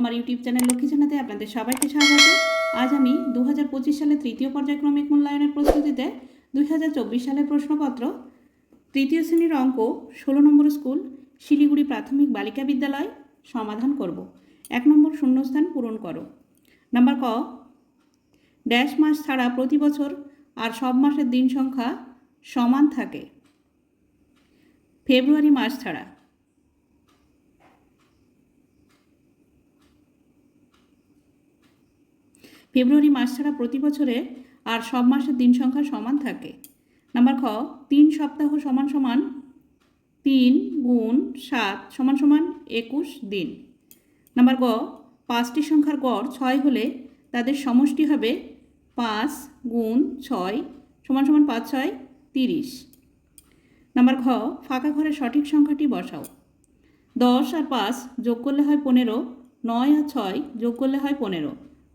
আমার YouTube channel Lakshmi জানাতে আপনাদের সবাইকে স্বাগত। আজ আমি দু হাজার পঁচিশ সালে তৃতীয় পর্যায়ক্রমিক মূল্যায়নের প্রস্তুতিতে দুই হাজার চব্বিশ সালের প্রশ্নপত্র, তৃতীয় শ্রেণির অঙ্ক, ষোলো নম্বর স্কুল, শিলিগুড়ি প্রাথমিক বালিকা বিদ্যালয় সমাধান করব। এক নম্বর শূন্যস্থান পূরণ করো। নাম্বার ক, ড্যাশ মাস ছাড়া প্রতি বছর আর সব মাসের দিন সংখ্যা সমান থাকে। ফেব্রুয়ারি মাস ছাড়া। ফেব্রুয়ারি মাস ছাড়া প্রতি বছরে আর সব মাসের দিন সংখ্যা সমান থাকে। নাম্বার খ, তিন সপ্তাহ সমান সমান তিন গুণ সাত সমান সমান একুশ দিন। নাম্বার গ, পাঁচটি সংখ্যার গড় ছয় হলে তাদের সমষ্টি হবে পাঁচ গুণ ছয় সমান সমান পাঁচ ছয় তিরিশ। নাম্বার ঘ, ফাঁকা ঘরের সঠিক সংখ্যাটি বসাও। দশ আর পাঁচ যোগ করলে হয় পনেরো, নয় আর ছয় যোগ করলে হয় পনেরো।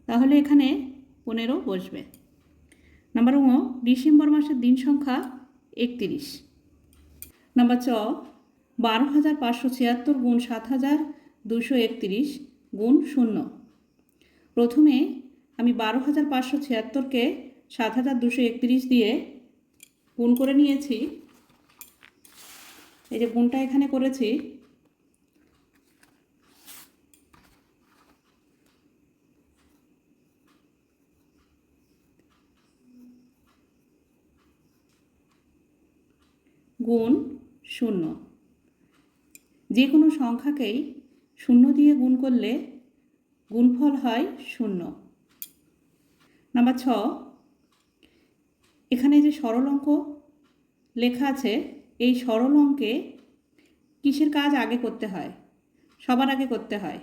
তাহলে এখানে পনেরো বসবে। নাম্বার ও, ডিসেম্বর মাসের দিন সংখ্যা একত্রিশ। নাম্বার চ, বারো হাজার পাঁচশো ছিয়াত্তর গুণ সাত হাজার দুশো একত্রিশ গুণ শূন্য। প্রথমে আমি বারো হাজার পাঁচশো ছিয়াত্তরকে সাত হাজার দুশো একত্রিশ দিয়ে গুণ করে নিয়েছি। এই যে গুণটা এখানে করেছি গুণ শূন্য। যে কোনো সংখ্যাকেই শূন্য দিয়ে গুণ করলে গুণফল হয় শূন্য। নাম্বার ছ, এখানে যে সরল অঙ্ক লেখা আছে, এই সরল অঙ্কে কিসের কাজ আগে করতে হয়? সবার আগে করতে হয়।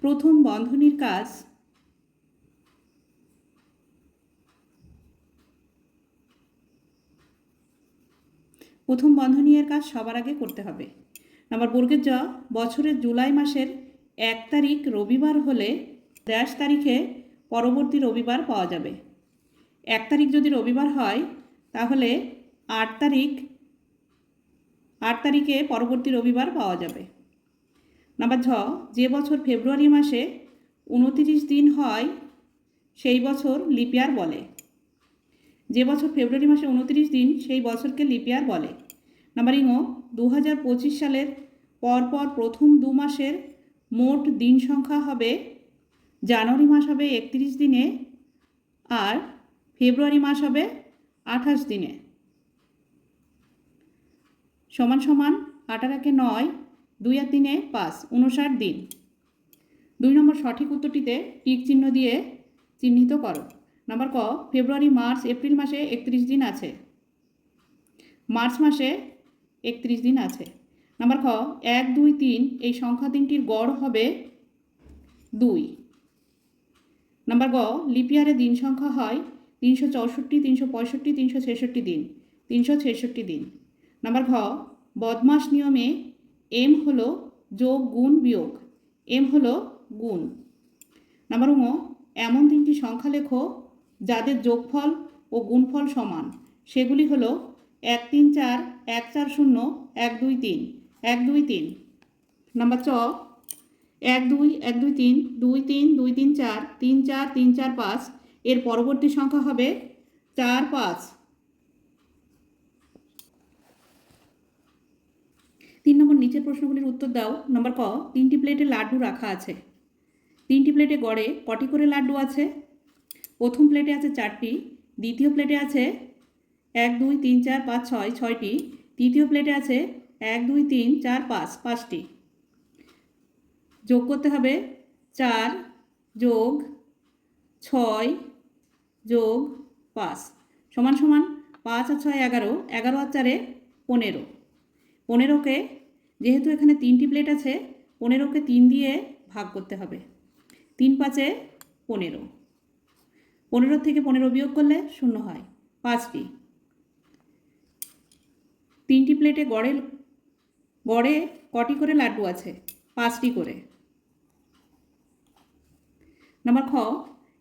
প্রথম বন্ধনীর কাজ প্রথম বন্ধনী এর কাজ সবার আগে করতে হবে। নাম্বার বর্গের জ, বছরের জুলাই মাসের এক তারিখ রবিবার হলে ড্যাশ তারিখে পরবর্তী রবিবার পাওয়া যাবে। এক তারিখ যদি রবিবার হয়, তাহলে আট তারিখ, আট তারিখে পরবর্তী রবিবার পাওয়া যাবে। নাম্বার ঝ, যে বছর ফেব্রুয়ারি মাসে উনতিরিশ দিন হয়, সেই বছর লিপিয়ার বলে। যে বছর ফেব্রুয়ারি মাসে উনত্রিশ দিন সেই বছরকে লিপিয়ার বলে। নাম্বার দু হাজার পঁচিশ সালের পরপর প্রথম দু মাসের মোট দিন সংখ্যা হবে জানুয়ারি মাস হবে একত্রিশ দিনে আর ফেব্রুয়ারি মাস হবে আঠাশ দিনে। সমান সমান আঠার একে নয়, দুই আর তিনে পাঁচ, উনষাট দিন। দুই নম্বর সঠিক উত্তরটিতে টিক চিহ্ন দিয়ে চিহ্নিত করো। নাম্বার ক, ফেব্রুয়ারি, মার্চ, এপ্রিল মাসে একত্রিশ দিন আছে। মার্চ মাসে একত্রিশ দিন আছে। নাম্বার খ, এক, দুই, তিন, এই সংখ্যা তিনটির গড় হবে দুই। নাম্বার গ লিপিয়ারে দিন সংখ্যা হয় তিনশো চৌষট্টি, তিনশো পঁয়ষট্টি, তিনশো ছেষট্টি দিন, তিনশো ছেষট্টি দিন। নাম্বার ঘ, বদমাস নিয়মে এম হলো যোগ গুণ বিয়োগ, এম হলো গুণ। নাম্বার উম এমন তিনটি সংখ্যা লেখো যাদের যোগফল ও গুণফল সমান, সেগুলি হলো এক তিন চার, এক চার শূন্য, এক দুই তিন, এক দুই তিন। নাম্বার চ এক দুই এক দুই তিন দুই তিন দুই তিন চার তিন চার তিন চার পাঁচ, এর পরবর্তী সংখ্যা হবে চার পাঁচ। তিন নম্বর নিচের প্রশ্নগুলির উত্তর দাও। নম্বর ক, তিনটি প্লেটে লাড্ডু রাখা আছে। তিনটি প্লেটে গড়ে কটি করে লাড্ডু আছে? প্রথম প্লেটে আছে চারটি, দ্বিতীয় প্লেটে আছে এক, দুই, তিন, চার, পাঁচ, ছয়, ছয়টি, তৃতীয় প্লেটে আছে এক, দুই, তিন, চার, পাঁচ, পাঁচটি। যোগ করতে হবে চার যোগ ছয় যোগ পাঁচ। সমান সমান পাঁচ আর ছয় এগারো এগারো আর চারে পনেরো। পনেরোকে যেহেতু এখানে তিনটি প্লেট আছে, পনেরোকে তিন দিয়ে ভাগ করতে হবে। তিন পাঁচে পনেরো। পনেরো থেকে পনেরো বিয়োগ করলে শূন্য হয়। পাঁচটি। তিনটি প্লেটে গড়ে গড়ে কটি করে লাড্ডু আছে? পাঁচটি করে। নাম্বার খ,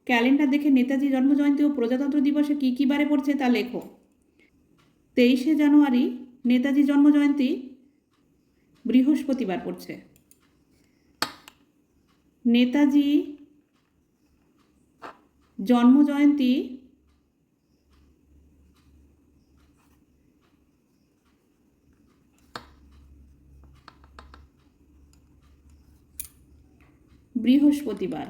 ক্যালেন্ডার দেখে নেতাজি জন্মজয়ন্তী ও প্রজাতন্ত্র দিবসে কী কী বারে পড়ছে তা লেখো। তেইশে জানুয়ারি নেতাজি জন্মজয়ন্তী বৃহস্পতিবার পড়ছে। নেতাজি জন্মজয়ন্তী বৃহস্পতিবার।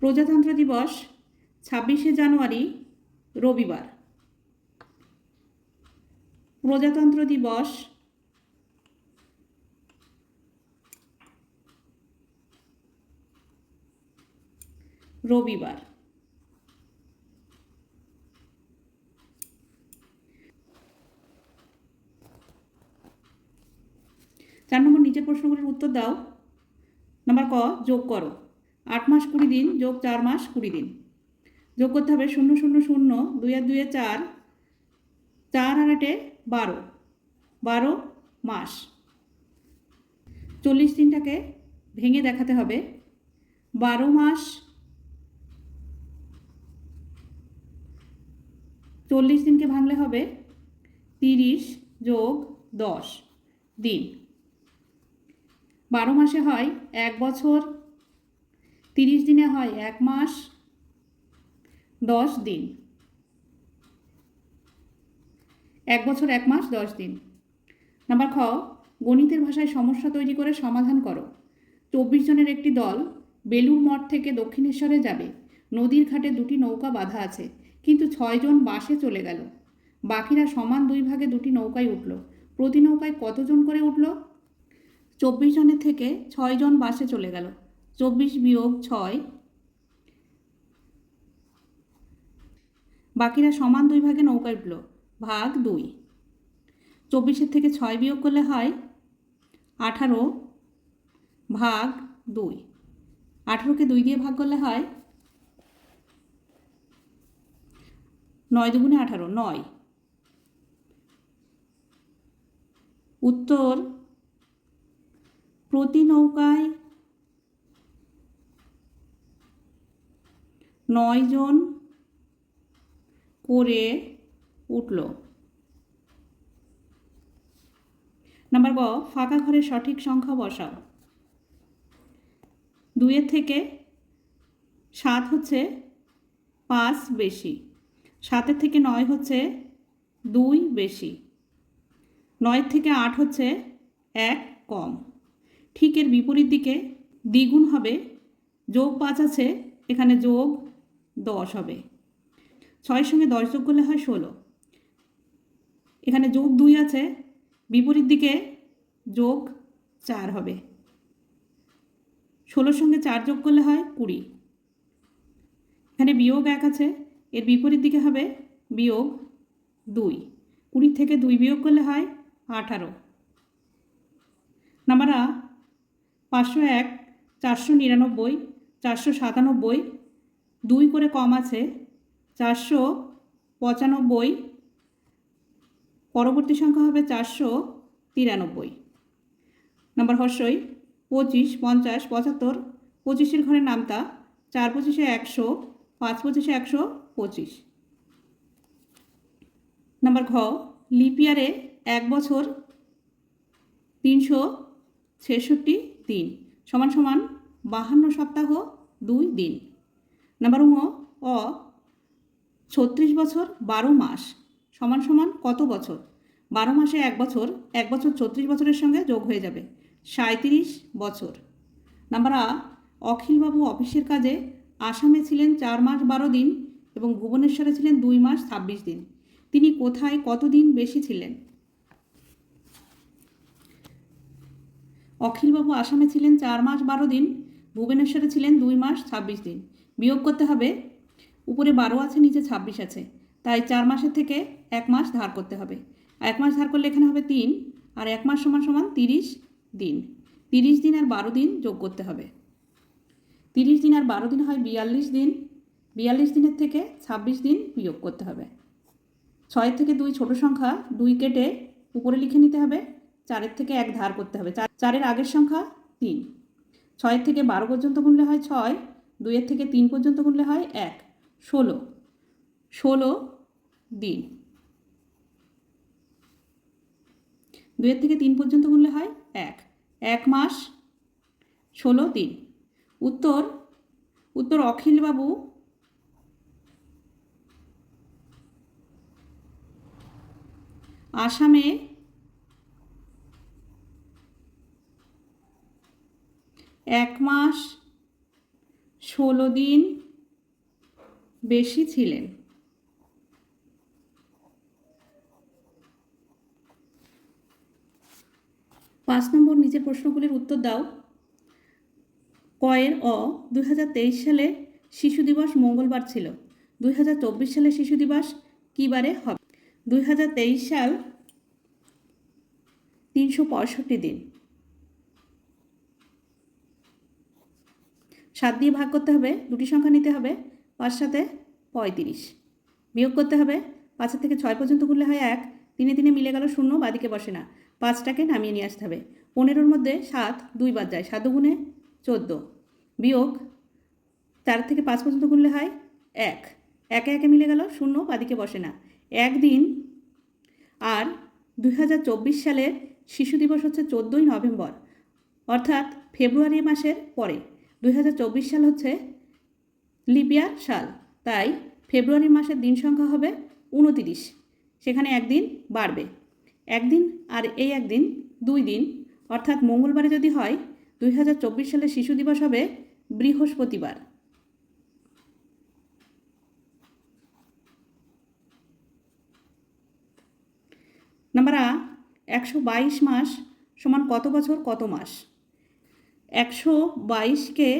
প্রজাতন্ত্র দিবস ছাব্বিশে জানুয়ারি রবিবার। প্রজাতন্ত্র দিবস রবিবার। চার নম্বর নিচের প্রশ্নগুলির উত্তর দাও। নাম্বার ক, যোগ করো। আট মাস কুড়ি দিন, যোগ চার মাস কুড়ি দিন। যোগ করতে হবে শূন্য শূন্য শূন্য, দুই আর দুয়ে চার চার আর আটে বারো বারো মাস। চল্লিশ দিনটাকে ভেঙে দেখাতে হবে। বারো মাস চল্লিশ দিনকে ভাঙলে হবে? তিরিশ যোগ দশ, দিন। বারো মাসে হয় এক বছর, তিরিশ দিনে হয় এক মাস, দশ দিন। এক বছর, এক মাস, দশ দিন। নাম্বার খ, গণিতের ভাষায় সমস্যা তৈরি করে সমাধান করো। চব্বিশ জনের একটি দল বেলুর মঠ থেকে দক্ষিণেশ্বরে যাবে। নদীর ঘাটে দুটি নৌকা বাঁধা আছে। কিন্তু ছয়জন বাসে চলে গেল। বাকিরা সমান দুই ভাগে দুটি নৌকায় উঠল। প্রতি নৌকায় কতজন করে উঠল? চব্বিশ জনের থেকে ছয়জন বাসে চলে গেল। চব্বিশ বিয়োগ ছয়। বাকিরা সমান দুই ভাগে নৌকায় উঠল। ভাগ দুই। চব্বিশের থেকে ছয় বিয়োগ করলে হয় আঠারো। ভাগ দুই। আঠারোকে দুই দিয়ে ভাগ করলে হয় নয় দুগুণে আঠারো, নয়। উত্তর, প্রতি নৌকায় নয় জন করে উঠল। নাম্বার গ, ফাঁকা ঘরের সঠিক সংখ্যা বসাও। দুইয়ের থেকে সাত হচ্ছে পাঁচ বেশি। সাতের থেকে নয় হচ্ছে দুই বেশি। নয়ের থেকে আট হচ্ছে এক কম। ঠিক এর বিপরীত দিকে দ্বিগুণ হবে, যোগ পাঁচ আছে, এখানে যোগ দশ হবে। ছয়ের সঙ্গে দশ যোগ করলে হয় ষোলো। এখানে যোগ দুই আছে, বিপরীত দিকে যোগ চার হবে। ষোলোর সঙ্গে চার যোগ করলে হয় কুড়ি। এখানে বিয়োগ এক আছে এর বিপরীত দিকে হবে বিয়োগ দুই। কুড়ি থেকে দুই বিয়োগ করলে হয় আঠারো। নাম্বার আ, পাঁচশো এক, চারশো নিরানব্বই, চারশো সাতানব্বই, দুই করে কম আছে চারশো পঁচানব্বই, পরবর্তী সংখ্যা হবে চারশো তিরানব্বই। নাম্বার হর্ষই, পঁচিশ, পঞ্চাশ, পঁচাত্তর, পঁচিশের ঘরে নামতা, চার পঁচিশে একশো, পাঁচ পঁচিশে একশো পঁচিশ। নাম্বার ঘ লিপিয়ারে এক বছর তিনশো ছেষট্টি দিন, সমান সমান বাহান্ন সপ্তাহ দুই দিন। নাম্বার উম অ, ছত্রিশ বছর বারো মাস, সমান সমান কত বছর? বারো মাসে এক বছর এক বছর ছত্রিশ বছরের সঙ্গে যোগ হয়ে যাবে সাঁত্রিশ বছর। নাম্বার আ, অখিলবাবু অফিসের কাজে আসামে ছিলেন চার মাস বারো দিন এবং ভুবনেশ্বরে ছিলেন দুই মাস ছাব্বিশ দিন। তিনি কোথায়, কতদিন বেশি ছিলেন? অখিলবাবু আসামে ছিলেন চার মাস বারো দিন, ভুবনেশ্বরে ছিলেন দুই মাস ছাব্বিশ দিন। বিয়োগ করতে হবে, উপরে বারো আছে, নিচে ছাব্বিশ আছে। তাই চার মাসের থেকে এক মাস ধার করতে হবে। এক মাস ধার করলে এখানে হবে তিন, আর এক মাস সমান সমান তিরিশ দিন। তিরিশ দিন আর বারো দিন যোগ করতে হবে। তিরিশ দিন আর বারো দিন হয় বিয়াল্লিশ দিন। বিয়াল্লিশ দিনের থেকে ছাব্বিশ দিন বিয়োগ করতে হবে। ছয়ের থেকে দুই ছোট সংখ্যা দুই কেটে উপরে লিখে নিতে হবে। চারের থেকে এক ধার করতে হবে। চারের আগের সংখ্যা তিন। ছয়ের থেকে বারো পর্যন্ত গুনলে হয় ছয়। দুইয়ের থেকে তিন পর্যন্ত গুনলে হয় এক। ষোলো। ষোলো দিন। দুয়ের থেকে তিন পর্যন্ত গুনলে হয় এক। এক মাস ষোলো দিন। উত্তর উত্তর অখিলবাবু আসামে এক মাস ষোলো দিন বেশি ছিলেন। পাঁচ নম্বর নিচের প্রশ্নগুলির উত্তর দাও। কয়ের অ, দুই হাজার তেইশ সালে শিশু দিবস মঙ্গলবার ছিল। দুই হাজার চব্বিশ সালে শিশু দিবস কী বারে হবে? দুই হাজার তেইশ সাল তিনশো পঁয়ষট্টি দিন। সাত দিয়ে ভাগ করতে হবে, দুটি সংখ্যা নিতে হবে, পাঁচ সাথে পঁয়ত্রিশ। বিয়োগ করতে হবে, পাঁচের থেকে ছয় পর্যন্ত করলে হয় এক, তিনে তিনে মিলে গেল শূন্য, বাদিকে বসে না। পাঁচটাকে নামিয়ে নিয়ে আসতে হবে। পনেরোর মধ্যে সাত দুই বাদ যায়, সাত গুণে চোদ্দ। বিয়োগ চার থেকে পাঁচ পর্যন্ত গুনলে হয় এক। একে একে মিলে গেল শূন্য, বাদিকে বসে না। একদিন আর দুই হাজার চব্বিশ সালের শিশু দিবস হচ্ছে চোদ্দোই নভেম্বর, অর্থাৎ ফেব্রুয়ারি মাসের পরে। দু হাজার চব্বিশ সাল হচ্ছে লিপিয়ার সাল, তাই ফেব্রুয়ারি মাসের দিন সংখ্যা হবে উনতিরিশ সেখানে একদিন বাড়বে। একদিন আর এই একদিন দুই দিন, অর্থাৎ মঙ্গলবারে যদি হয়, দুই সালের শিশু দিবস হবে বৃহস্পতিবার। নাম্বার আ, একশো বাইশ মাস সমান কত বছর? কত মাস? একশো বাইশকে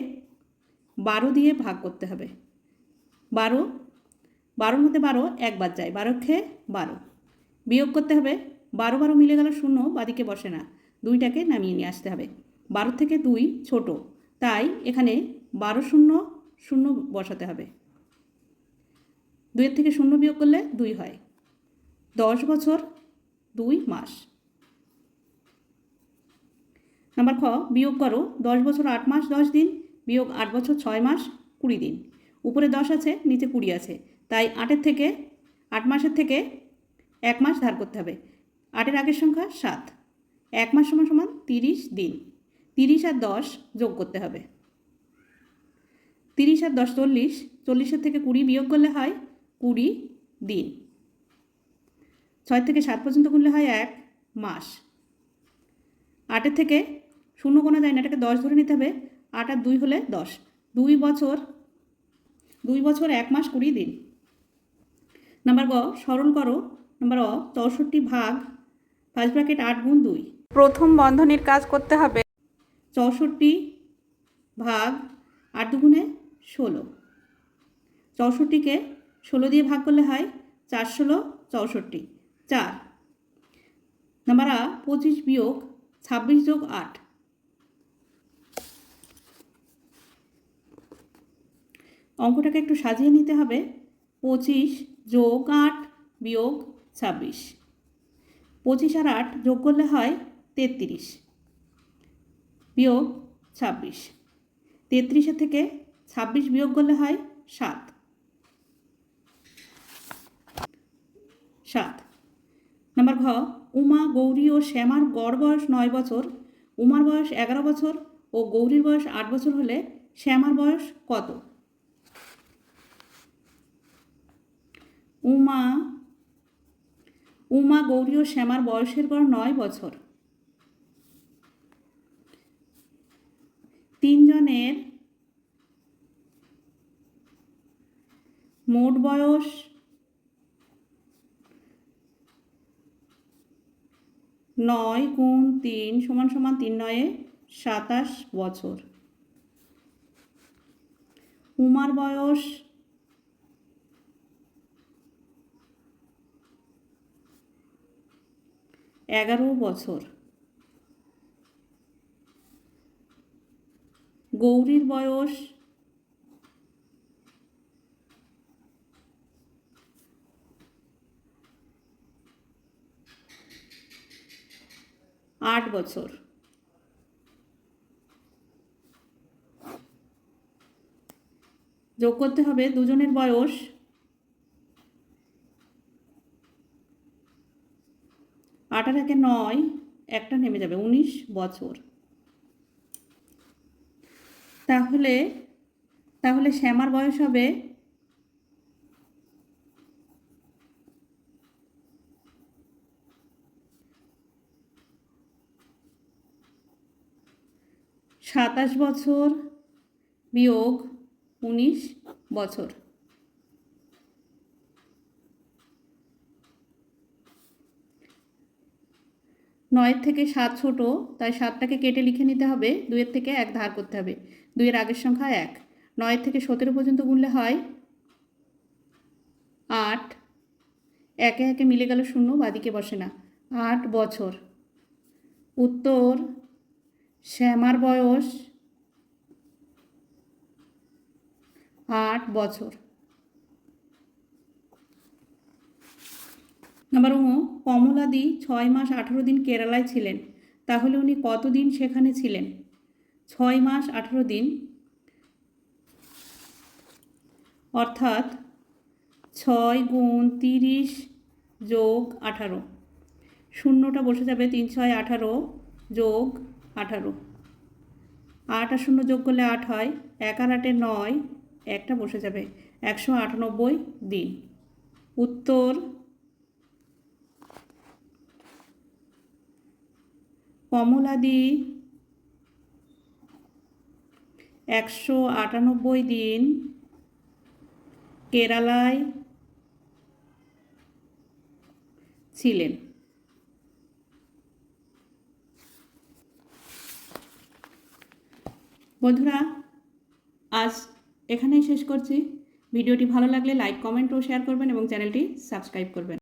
বারো দিয়ে ভাগ করতে হবে। বারো, বারোর মধ্যে বারো একবার যায়। বারো খেয়ে বারো। বিয়োগ করতে হবে। বারো বারো মিলে গেল শূন্য, বাদিকে বসে না। দুইটাকে নামিয়ে নিয়ে আসতে হবে। বারো থেকে দুই ছোট। তাই এখানে বারো শূন্য শূন্য বসাতে হবে। দুইয়ের থেকে শূন্য বিয়োগ করলে দুই হয়। দশ বছর দুই মাস। নাম্বার খ, বিয়োগ করো, দশ বছর আট মাস, দশ দিন, বিয়োগ আট বছর ছয় মাস, কুড়ি দিন। উপরে দশ আছে, নিচে কুড়ি আছে। তাই আটের থেকে, আট মাসের থেকে এক মাস ধার করতে হবে। আটের আগের সংখ্যা সাত। এক মাস সমান সমান তিরিশ দিন। তিরিশ আর দশ যোগ করতে হবে। তিরিশ আর দশ চল্লিশ, চল্লিশের থেকে কুড়ি বিয়োগ করলে হয় কুড়ি দিন। ছয় থেকে সাত পর্যন্ত করলে হয় এক মাস। আটের থেকে শূন্য গোনা যায় না এটাকে দশ ধরে নিতে হবে। আট আর দুই হলে দশ। দুই বছর দুই বছর এক মাস কুড়ি দিন। নাম্বার গ স্মরণ করো। নাম্বার অ চৌষট্টি ভাগ ফার্স্ট ব্র্যাকেট আট গুণ দুই। প্রথম বন্ধনীর কাজ করতে হবে। চৌষট্টি ভাগ আট দুগুণে ষোলো। চৌষট্টিকে ষোলো দিয়ে ভাগ করলে হয় চার ষোলো চৌষট্টি। চার। নাম্বার আ, পঁচিশ বিয়োগ ছাব্বিশ যোগ আট। অঙ্কটাকে একটু সাজিয়ে নিতে হবে। পঁচিশ যোগ আট বিয়োগ ছাব্বিশ। পঁচিশ আর আট যোগ করলে হয় তেত্রিশ বিয়োগ ছাব্বিশ। তেত্রিশের থেকে ছাব্বিশ বিয়োগ করলে হয় সাত। নাম্বার ঘ, উমা, গৌরী ও শ্যামার গড় বয়স নয় বছর। উমার বয়স এগারো বছর ও গৌরীর বয়স আট বছর হলে শ্যামার বয়স কত? উমা উমা, গৌরী ও শ্যামার বয়সের গড় নয় বছর। তিনজনের মোট বয়স নয় গুণ তিন সমান সমান তিন নয়ে সাতাশ বছর। উমার বয়স এগারো বছর। গৌরীর বয়স আট বছর। যোগ করতে হবে, দুজনের বয়স একে নয়, একটা নেমে যাবে, উনিশ বছর। তাহলে তাহলে শ্যামার বয়স হবে সাতাশ বছর বিয়োগ উনিশ বছর। নয়ের থেকে সাত ছোট, তাই সাতটাকে কেটে লিখে নিতে হবে, দুইয়ের থেকে এক ধার করতে হবে, দুইয়ের আগের সংখ্যা এক। নয়ের থেকে সতেরো পর্যন্ত গুনলে হয় আট। একে একে মিলে গেল শূন্য, বাদিকে বসে না। আট বছর। উত্তর, শ্যামার বয়স আট বছর। নাম্বার ও কমলাদি ছয় মাস আঠারো দিন কেরালায় ছিলেন। তাহলে উনি কতদিন সেখানে ছিলেন? ছয় মাস আঠারো দিন। অর্থাৎ ছয় গুণ তিরিশ যোগ আঠারো। শূন্যটা বসে যাবে তিন ছয় আঠারো যোগ আঠারো। আট আর শূন্য যোগ করলে আট হয়। এক আর আটে নয় একটা বসে যাবে। একশো আটানব্বই দিন। উত্তর কমলাদি একশো আটানব্বই দিন কেরালায় ছিলেন। বন্ধুরা, আজ এখানেই শেষ করছি। ভিডিওটি ভালো লাগলে লাইক কমেন্ট ও শেয়ার করবেন এবং চ্যানেলটি সাবস্ক্রাইব করবেন।